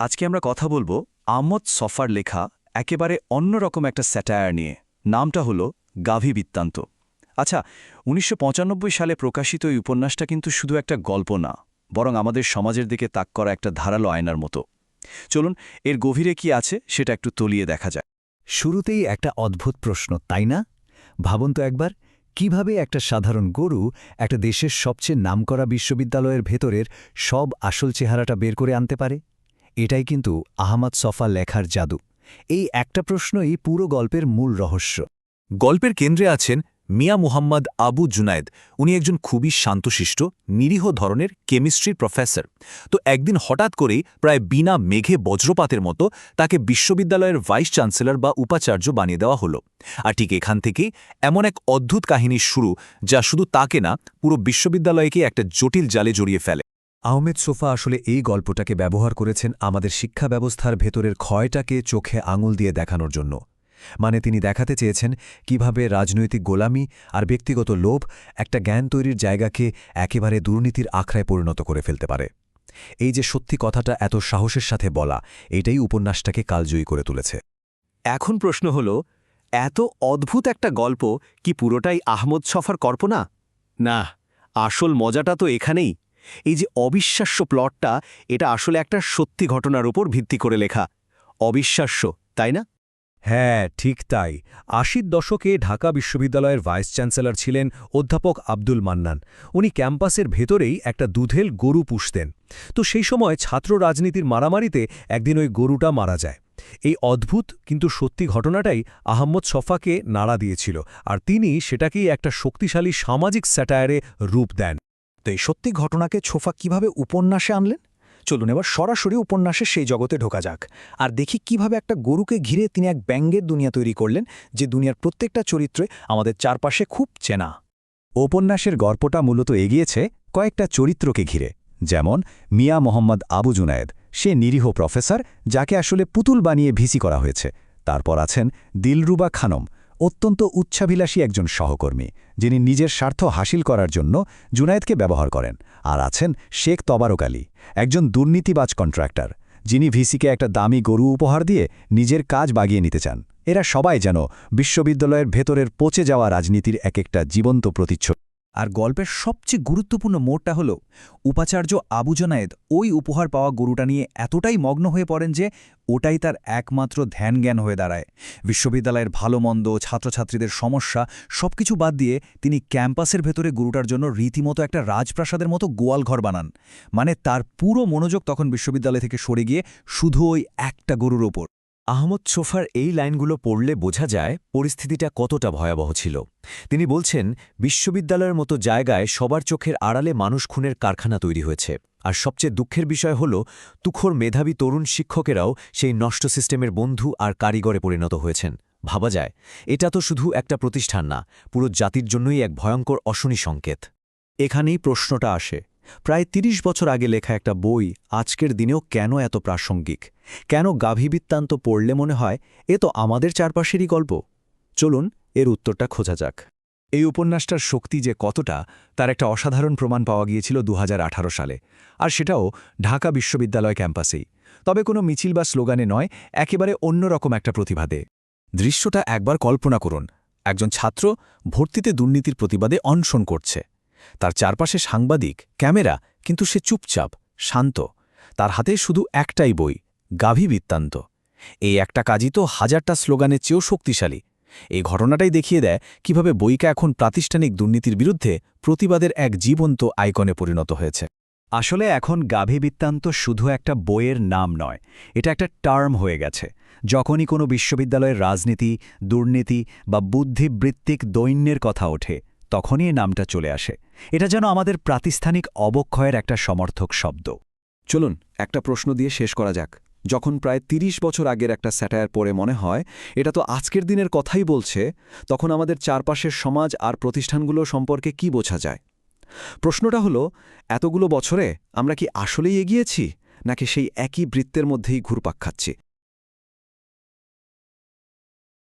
আজকে আমরা কথা বলব আহমদ সফার লেখা একেবারে অন্যরকম একটা স্যাটায়ার নিয়ে। নামটা হলো গাভী বৃত্তান্ত। আচ্ছা উনিশশো পঁচানব্বই সালে প্রকাশিত এই উপন্যাসটা কিন্তু শুধু একটা গল্প না, বরং আমাদের সমাজের দিকে তাক করা একটা ধারালো আয়নার মতো। চলুন, এর গভীরে কি আছে সেটা একটু তলিয়ে দেখা যায় শুরুতেই একটা অদ্ভুত প্রশ্ন, তাই না? ভাবুন তো একবার, কীভাবে একটা সাধারণ গরু একটা দেশের সবচেয়ে নামকরা বিশ্ববিদ্যালয়ের ভেতরের সব আসল চেহারাটা বের করে আনতে পারে? এটাই কিন্তু আহমদ সফা লেখার জাদু। এই একটা প্রশ্নই পুরো গল্পের মূল রহস্য। গল্পের কেন্দ্রে আছেন মিয়া মুহাম্মদ আবু জুনায়েদ। উনি একজন খুবই শান্তশিষ্ট, নিরীহ ধরনের কেমিস্ট্রির প্রফেসর। তো একদিন হঠাৎ করেই প্রায় বিনা মেঘে বজ্রপাতের মতো তাকে বিশ্ববিদ্যালয়ের ভাইস চ্যান্সেলর বা উপাচার্য বানিয়ে দেওয়া হলো। আর ঠিক এখান থেকেই এমন এক অদ্ভুত কাহিনীর শুরু যা শুধু তাকে না, পুরো বিশ্ববিদ্যালয়কে একটা জটিল জালে জড়িয়ে ফেলে। আহমেদ সোফা আসলে এই গল্পটাকে ব্যবহার করেছেন আমাদের শিক্ষা ব্যবস্থার ভেতরের ক্ষয়টাকে চোখে আঙুল দিয়ে দেখানোর জন্য। মানে তিনি দেখাতে চেয়েছেন কীভাবে রাজনৈতিক গোলামি আর ব্যক্তিগত লোভ একটা জ্ঞান তৈরির জায়গাকে একেবারে দুর্নীতির আখড়ায় পরিণত করে ফেলতে পারে। এই যে সত্যি কথাটা এত সাহসের সাথে বলা, এটাই উপন্যাসটাকে কালজয়ী করে তুলেছে। এখন প্রশ্ন হল, এত অদ্ভুত একটা গল্প কি পুরোটাই আহমদ সফার কল্পনা? না, আসল মজাটা তো এখানেই। এই যে অবিশ্বাস্য প্লটটা, এটা আসলে একটা সত্যি ঘটনার উপর ভিত্তি করে লেখা। অবিশ্বাস্য, তাই না? হ্যাঁ ঠিক তাই। আশির দশকে ঢাকা বিশ্ববিদ্যালয়ের ভাইস চ্যান্সেলর ছিলেন অধ্যাপক আব্দুল মান্নান। উনি ক্যাম্পাসের ভেতরেই একটা দুধেল গরু পুষতেন। তো সেই সময় ছাত্র রাজনীতির মারামারিতে একদিন ওই গরুটা মারা যায়। এই অদ্ভুত কিন্তু সত্যি ঘটনাটাই আহম্মদ সফাকে নাড়া দিয়েছিল। আর তিনি সেটাকেই একটা শক্তিশালী সামাজিক স্যাটায়ারে রূপ দেন। তো এই সত্যি ঘটনাকে ছোফা কীভাবে উপন্যাসে আনলেন? চলুন এবার সরাসরি উপন্যাসে সেই জগতে ঢোকা যাক। আর দেখি কীভাবে একটা গরুকে ঘিরে তিনি এক ব্যঙ্গের দুনিয়া তৈরি করলেন, যে দুনিয়ার প্রত্যেকটা চরিত্রে আমাদের চারপাশে খুব চেনা। উপন্যাসের গল্পটা মূলত এগিয়েছে কয়েকটা চরিত্রকে ঘিরে, যেমন মিয়া মোহাম্মদ আবু জুনায়েদ, সে নিরীহ প্রফেসর, যাকে আসলে পুতুল বানিয়ে ভিসি করা হয়েছে। তারপর আছেন দিলরুবা খানম অত্যন্ত উচ্ছাভিলাষী একজন সহকর্মী, যিনি নিজের স্বার্থ হাসিল করার জন্য জুনায়েদকে ব্যবহার করেন আর আছেন শেখ তবারক আলী, একজন দুর্নীতিবাজ কন্ট্রাক্টর, যিনি ভিসিকে একটা দামি গরু উপহার দিয়ে নিজের কাজ বাগিয়ে নিতে চান। এরা সবাই যেন বিশ্ববিদ্যালয়ের ভেতরের পচে যাওয়া রাজনীতির এক একটা জীবন্ত প্রতিচ্ছবি। আর গল্পের সবচেয়ে গুরুত্বপূর্ণ মোড়টা হল, উপাচার্য আবু জনায়েদ ওই উপহার পাওয়া গরুটা নিয়ে এতটাই মগ্ন হয়ে পড়েন যে ওটাই তার একমাত্র ধ্যান জ্ঞান হয়ে দাঁড়ায়। বিশ্ববিদ্যালয়ের ভালো মন্দ, ছাত্রছাত্রীদের সমস্যা সবকিছু বাদ দিয়ে তিনি ক্যাম্পাসের ভেতরে গরুটার জন্য রীতিমতো একটা রাজপ্রাসাদের মতো গোয়াল ঘর বানান। মানে তার পুরো মনোযোগ তখন বিশ্ববিদ্যালয় থেকে সরে গিয়ে শুধু ওই একটা গরুর ওপর। আহমদ সোফার এই লাইনগুলো পড়লে বোঝা যায় পরিস্থিতিটা কতটা ভয়াবহ ছিল। তিনি বলছেন, বিশ্ববিদ্যালয়ের মতো জায়গায় সবার চোখের আড়ালে মানুষ খুনের কারখানা তৈরি হয়েছে। আর সবচেয়ে দুঃখের বিষয় হল, তুখোর মেধাবী তরুণ শিক্ষকেরাও সেই নষ্ট সিস্টেমের বন্ধু আর কারিগরে পরিণত হয়েছেন। ভাবা যায়, এটা তো শুধু একটা প্রতিষ্ঠান না, পুরো জাতির জন্যই এক ভয়ঙ্কর অশনি সংকেত। এখানেই প্রশ্নটা আসে, প্রায় ৩০ বছর আগে লেখা একটা বই, আজকের দিনেও কেন এত প্রাসঙ্গিক? কেন গাভী বৃত্তান্ত পড়লে মনে হয়, এ তো আমাদের চারপাশেরই গল্প। চলুন এর উত্তরটা খোঁজা যাক। এই উপন্যাসটার শক্তি যে কতটা, তার একটা অসাধারণ প্রমাণ পাওয়া গিয়েছিল দু হাজার আঠারো সালে, আর সেটাও ঢাকা বিশ্ববিদ্যালয় ক্যাম্পাসেই। তবে কোনো মিছিল বা স্লোগানে নয়, একেবারে অন্যরকম একটা প্রতিবাদে। দৃশ্যটা একবার কল্পনা করুন। একজন ছাত্র ভর্তিতে দুর্নীতির প্রতিবাদে অনশন করছে। তার চারপাশে সাংবাদিক, ক্যামেরা, কিন্তু সে চুপচাপ, শান্ত। তার হাতে শুধু একটাই বই গাভী বৃত্তান্ত। এই একটা কাজই তো হাজারটা স্লোগানের চেয়েও শক্তিশালী। এই ঘটনাটাই দেখিয়ে দেয় কীভাবে বইকা এখন প্রাতিষ্ঠানিক দুর্নীতির বিরুদ্ধে প্রতিবাদের এক জীবন্ত আইকনে পরিণত হয়েছে। আসলে এখন গাভী বৃত্তান্ত শুধু একটা বইয়ের নাম নয়, এটা একটা টার্ম হয়ে গেছে। যখনই কোনো বিশ্ববিদ্যালয়ের রাজনীতি, দুর্নীতি বা বুদ্ধিবৃত্তিক দৈন্যের কথা ওঠে, তখনই এই নামটা চলে আসে। এটা যেন আমাদের প্রাতিষ্ঠানিক অবক্ষয়ের একটা সমর্থক শব্দ। চলুন, একটা প্রশ্ন দিয়ে শেষ করা যাক। যখন প্রায় ৩০ বছর আগের একটা স্যাটায়ার পড়ে মনে হয়, এটা তো আজকের দিনের কথাই বলছে, তখন আমাদের চারপাশের সমাজ আর প্রতিষ্ঠানগুলো সম্পর্কে কি বোঝা যায়? প্রশ্নটা হলো, এতগুলো বছরে আমরা কি আসলেই এগিয়েছি, নাকি সেই একই বৃত্তের মধ্যেই ঘুরপাক খাচ্ছি?